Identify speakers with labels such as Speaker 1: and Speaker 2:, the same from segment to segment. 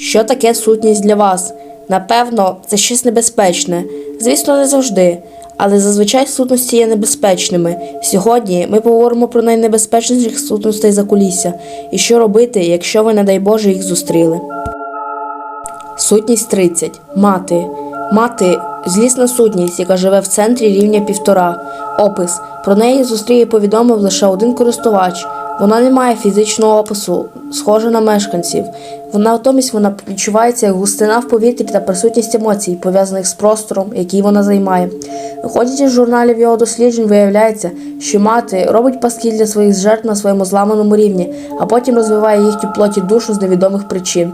Speaker 1: Що таке сутність для вас? Напевно, це щось небезпечне. Звісно, не завжди. Але зазвичай сутності є небезпечними. Сьогодні ми поговоримо про найнебезпечніших сутностей за кулісся і що робити, якщо ви, не дай Боже, їх зустріли. Сутність 30. Мати. Мати злісна сутність, яка живе в центрі рівня півтора. Опис. Про неї зустріє повідомив лише один користувач. Вона не має фізичного опису, схожа на мешканців. Вона натомість вона відчувається як густина в повітрі та присутність емоцій, пов'язаних з простором, який вона займає. Виходячи з журналів його досліджень, виявляється, що мати робить паски для своїх жертв на своєму зламаному рівні, а потім розвиває їхню плоті душу з невідомих причин.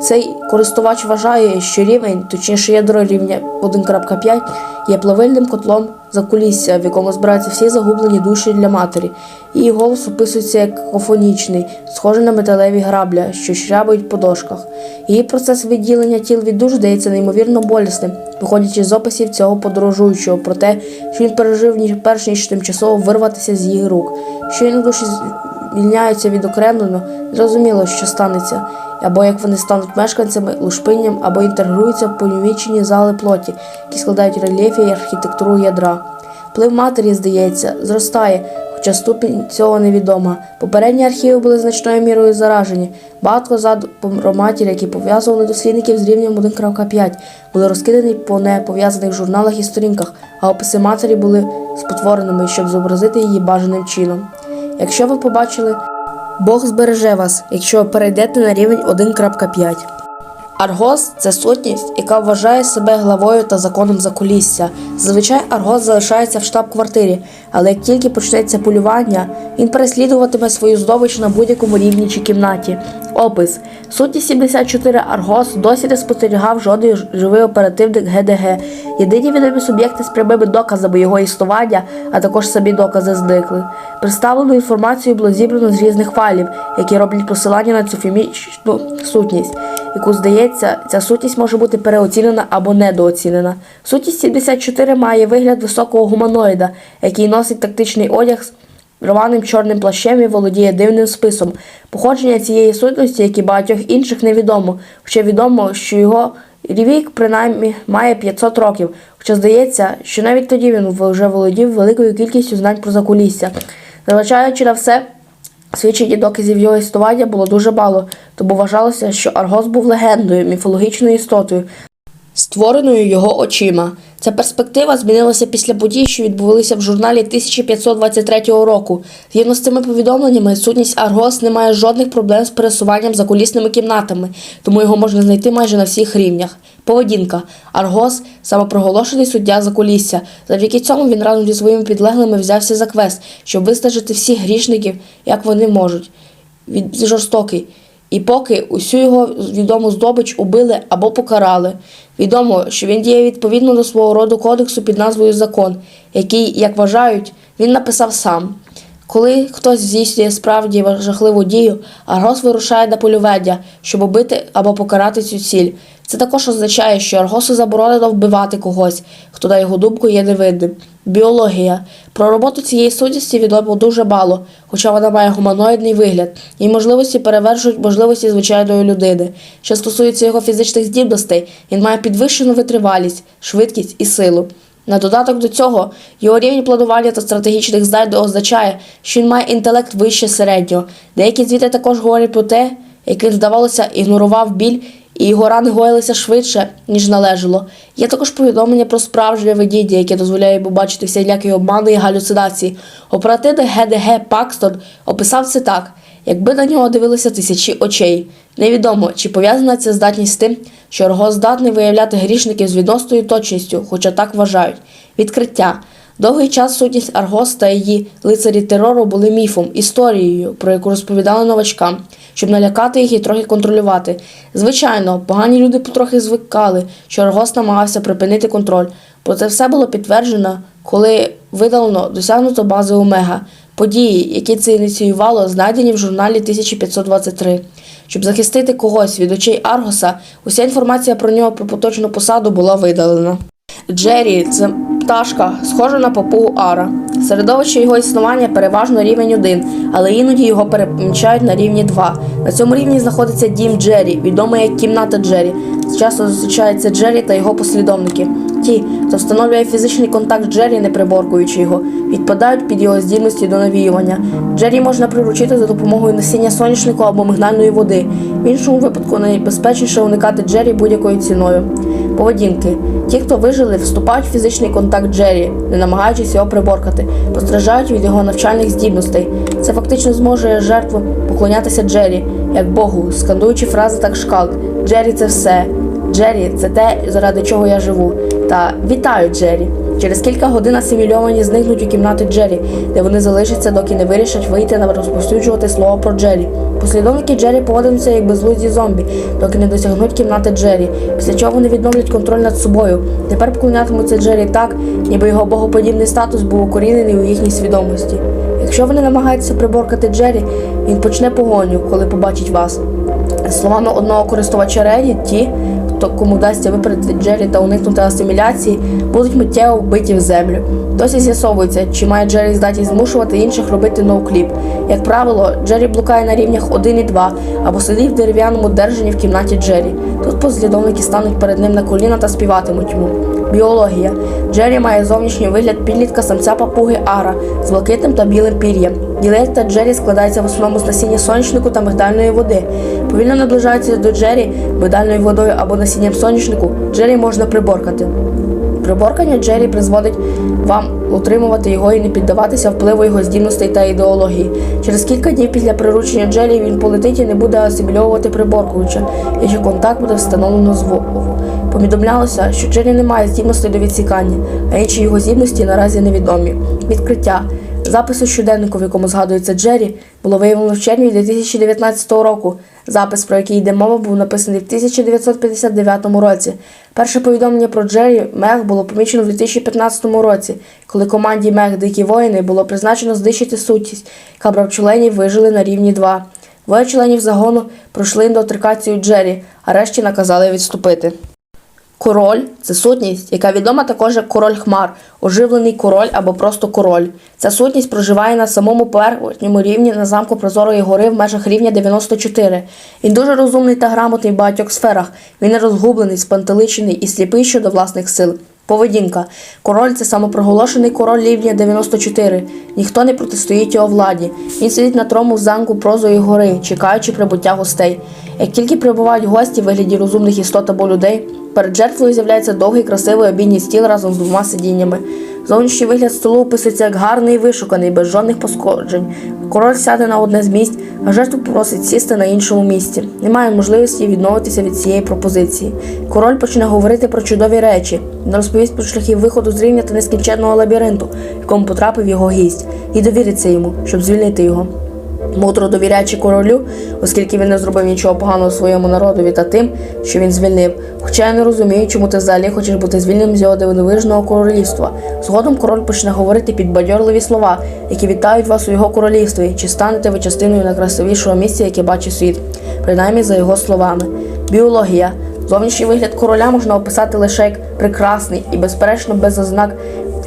Speaker 1: Цей користувач вважає, що рівень, точніше ядро рівня 1.5, є плавильним котлом закулісся, в якому збираються всі загублені душі для матері. Її голос описується як какофонічний, схожий на металеві грабля, що шрябають по дошках. Її процес відділення тіл від душ здається неймовірно болісним, виходячи з описів цього подорожуючого про те, що він пережив перш ніж тимчасово вирватися з її рук. Щойно душі звільняються відокремлено, зрозуміло, що станеться, або як вони стануть мешканцями, лушпинням, або інтегруються в понівічені зали плоті, які складають рельєфі і архітектуру ядра. Вплив матері, здається, зростає, хоча ступінь цього невідома. Попередні архіви були значною мірою заражені. Багато зад про матір, які пов'язували дослідників з рівнем 1.5, були розкидані по непов'язаних журналах і сторінках, а описи матері були спотвореними, щоб зобразити її бажаним чином. Якщо ви побачили, Бог збереже вас, якщо перейдете на рівень 1.5. Аргос це сутність, яка вважає себе главою та законом закулісся. Зазвичай Аргос залишається в штаб-квартирі, але як тільки почнеться полювання, він переслідуватиме свою здобич на будь-якому рівні чи кімнаті. Опис сутність 74 Аргос досі не спостерігав жодний живий оперативник ГДГ. Єдині відомі суб'єкти з прямими доказами його існування, а також самі докази зникли. Представлену інформацію було зібрано з різних файлів, які роблять посилання на цю фімічну сутність яку здається, ця сутність може бути переоцінена або недооцінена. Сутність 74 має вигляд високого гуманоїда, який носить тактичний одяг з рваним чорним плащем і володіє дивним списом. Походження цієї сутності, як і багатьох інших, невідомо. Хоча відомо, що його вік принаймні має 500 років. Хоча здається, що навіть тоді він вже володів великою кількістю знань про закулісся. Зважаючи на все, Свідчень і доказів його існування було дуже мало, тому вважалося, що Аргос був легендою, міфологічною істотою, створеною його очима. Ця перспектива змінилася після подій, що відбувалися в журналі 1523 року. Згідно з цими повідомленнями, сутність Аргос не має жодних проблем з пересуванням за кулісними кімнатами, тому його можна знайти майже на всіх рівнях. Поведінка. Аргос самопроголошений суддя за кулісся. Завдяки цьому він разом зі своїми підлеглими взявся за квест, щоб вистежити всіх грішників, як вони можуть. Він жорстокий. І поки усю його відому здобич убили або покарали. Відомо, що він діє відповідно до свого роду кодексу під назвою Закон, який, як вважають, він написав сам. Коли хтось здійснює справді жахливу дію, Аргос вирушає на полюведення, щоб убити або покарати цю ціль. Це також означає, що Аргосу заборонено вбивати когось, хто, на його думку, є невинним. Біологія. Про роботу цієї сутності відомо дуже мало, хоча вона має гуманоїдний вигляд, і можливості перевершують можливості звичайної людини. Що стосується його фізичних здібностей, він має підвищену витривалість, швидкість і силу. На додаток до цього, його рівень планування та стратегічних знань означає, що він має інтелект вище середнього. Деякі звіти також говорять про те, як він, здавалося, ігнорував біль, і його рани гоїлися швидше, ніж належало. Є також повідомлення про справжнє видіння, яке дозволяє йому бачити всілякі обмани і галюцинації. Оперативник ГДГ Пакстон описав це так. Якби на нього дивилися тисячі очей. Невідомо, чи пов'язана ця здатність з тим, що Арго здатний виявляти грішників з відносною точністю, хоча так вважають. Відкриття. Довгий час сутність Аргос та її лицарі терору були міфом, історією, про яку розповідали новачкам, щоб налякати їх і трохи контролювати. Звичайно, погані люди потрохи звикали, що Аргос намагався припинити контроль. Проте все було підтверджено, коли видалено досягнуто бази Омега. Події, які це ініціювало, знайдені в журналі 1523. Щоб захистити когось від очей Аргоса, уся інформація про нього про поточну посаду була видалена. Джері це пташка, схожа на папугу Ара. Середовище його існування переважно рівень 1, але іноді його перемічають на рівні 2. На цьому рівні знаходиться дім Джері, відомий як кімната Джері. Часто зустрічаються Джері та його послідовники. Ті, хто встановлює фізичний контакт Джері, не приборкуючи його, відпадають під його здібності до навіювання. Джері можна приручити за допомогою насіння соняшнику або мигнальної води. В іншому випадку найбезпечніше уникати Джері будь-якою ціною. Поведінки. Ті, хто вижили, вступають в фізичний контакт Джері, не намагаючись його приборкати, постраждають від його навчальних здібностей. Це фактично зможе жертву поклонятися Джері, як Богу, скандуючи фрази так шкалт Джері це все. Джері це те, заради чого я живу. Та вітаю, Джері. Через кілька годин асимільовані зникнуть у кімнати Джері, де вони залишаться, доки не вирішать вийти на розповсюджувати слово про Джері. Послідовники Джері поводимуться як безлузді зомбі, доки не досягнуть кімнати Джері, після чого вони відновлять контроль над собою. Тепер поклонятимуться Джері так, ніби його богоподібний статус був укорінений у їхній свідомості. Якщо вони намагаються приборкати Джері, він почне погоню, коли побачить вас. Словами одного користувача Reddit, ті, хто кому вдасться випередити Джері та уникнути асиміляції, будуть миттєво вбиті в землю. Досі з'ясовується, чи має Джері здатність змушувати інших робити ноукліп. Як правило, Джері блукає на рівнях 1 і 2 або сидить в дерев'яному держанні в кімнаті Джері. Тут послідовники стануть перед ним на коліна та співатимуть йому. Біологія. Джері має зовнішній вигляд підлітка самця папуги Ара з блакитним та білим пір'ям. Ділет та Джері складається в основному з насіння соняшнику та мигдальної води. Повільно наближається до Джері мигдальною водою або насінням соняшнику, Джері можна приборкати. Приборкання Джері призводить вам утримувати його і не піддаватися впливу його здібностей та ідеології. Через кілька днів після приручення Джері він полетить і не буде асимільовувати приборкуюча, якщо контакт буде встановлено звуково. Повідомлялося, що Джері не має здібностей до відсікання, а інші його здібності наразі невідомі. Відкриття. Запис у щоденнику, в якому згадується Джері, було виявлено в червні 2019 року. Запис, про який йде мова, був написаний в 1959 році. Перше повідомлення про Джері Мех було помічено в 2015 році, коли команді Мех Дикі воїни було призначено знищити сутність, яка брав членів вижили на рівні 2. Двоє членів загону пройшли індотрикацію Джері, а решті наказали відступити. Король це сутність, яка відома також як король хмар, оживлений король або просто король. Ця сутність проживає на самому поверхньому рівні на замку Прозорої гори в межах рівня 94. Він дуже розумний та грамотний в багатьох сферах. Він розгублений, спантеличений і сліпий щодо власних сил. Поведінка. Король це самопроголошений король рівня 94. Ніхто не протистоїть його владі. Він сидить на трону в замку Прозої гори, чекаючи прибуття гостей. Як тільки прибувають гості в вигляді розумних істот або людей, перед жертвою з'являється довгий красивий обідній стіл разом з двома сидіннями. Зовнішній вигляд столу описується як гарний і вишуканий, без жодних пошкоджень. Король сяде на одне з місць, а жертву просить сісти на іншому місці. Немає можливості відмовитися від цієї пропозиції. Король почне говорити про чудові речі, розповість про шляхи виходу з рівня та нескінченного лабіринту, в якому потрапив його гість, і довіриться йому, щоб звільнити його. Мудро довіряючи королю, оскільки він не зробив нічого поганого своєму народові та тим, що він звільнив. Хоча я не розумію, чому ти взагалі хочеш бути звільненим з його дивовижного королівства. Згодом король почне говорити підбадьорливі слова, які вітають вас у його королівстві, чи станете ви частиною найкрасивішого місця, яке бачить світ, принаймні за його словами. Біологія. Зовнішній вигляд короля можна описати лише як прекрасний і, безперечно, без ознак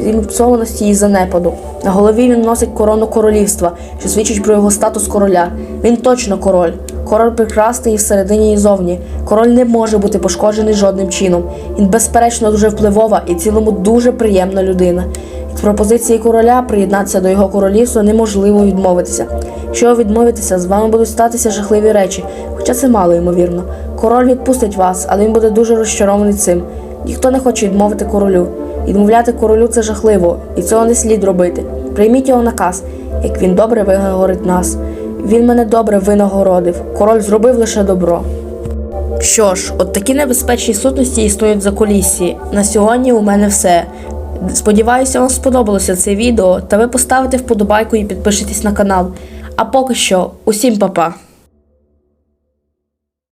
Speaker 1: зіпсованості і занепаду. На голові він носить корону королівства, що свідчить про його статус короля. Він точно король. Король прекрасний і всередині і зовні. Король не може бути пошкоджений жодним чином. Він, безперечно, дуже впливова і цілому дуже приємна людина. Від пропозиції короля приєднатися до його королівства неможливо відмовитися. Якщо відмовитися, з вами будуть статися жахливі речі, хоча це мало ймовірно. Король відпустить вас, але він буде дуже розчарований цим. Ніхто не хоче відмовити королю. Відмовляти королю це жахливо, і цього не слід робити. Прийміть його наказ, як він добре виговорить нас. Він мене добре винагородив. Король зробив лише добро. Що ж, от такі небезпечні сутності існують за колісі. На сьогодні у мене все. Сподіваюся, вам сподобалося це відео, та ви поставите вподобайку і підпишитесь на канал. А поки що, усім па-па!